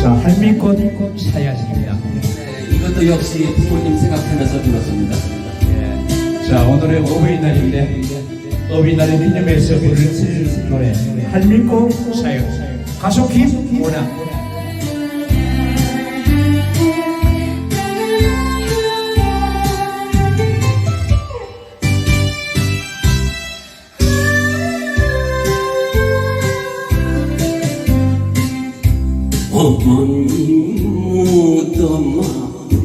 자, 할미꽃 사야지입니다. 네, 이것도 역시 부모님 생각하면서 불렀습니다. 예. 자, 오늘의 어버이날인데, 어버이날을 기념해서 부를 노래, 할미꽃 사요. 가수 김원아. 어머님 무덤 앞에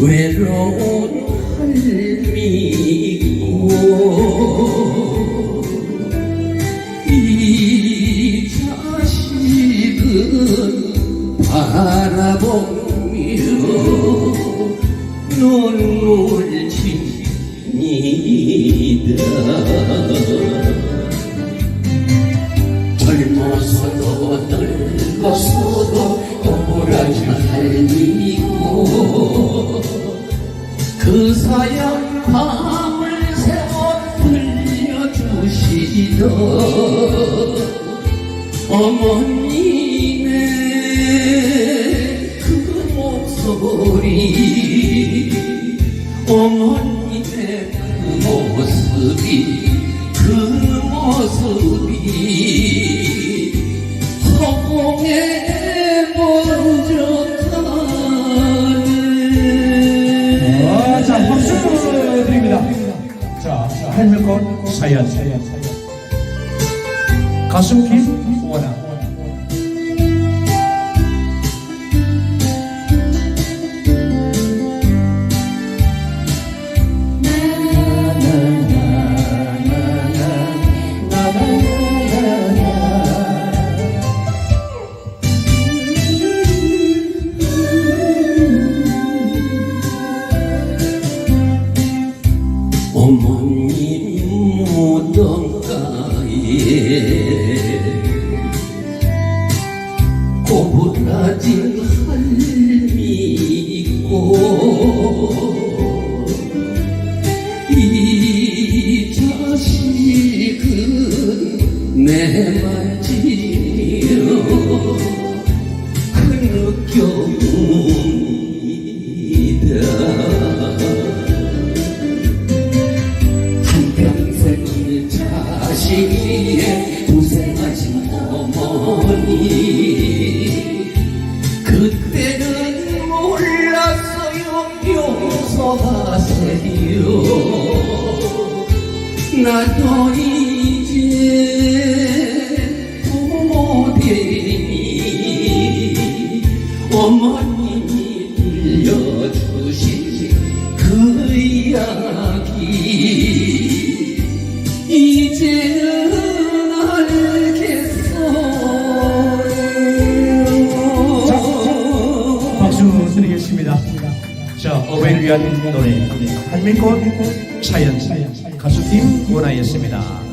외로운 할미고 이 자식은 바라보며 눈물 짓니다 늙었어도 꼬부라지 할미고. 그 사연 밤을 새워 들려주시던 어머님의 그 목소리. 어머님의 그 모습이 그 모습이 사연. 가수 김원아. 고부라진 할미 있고 이 자식은 내 만지며 흐느껴옵니다. 한평생을 자식이에 고생하신 어머니 용서하세요. 나도 이제 부모 되니 어머님 자, 어버이를 위한 노래, 할미꽃 사연, 가수 김원아였습니다.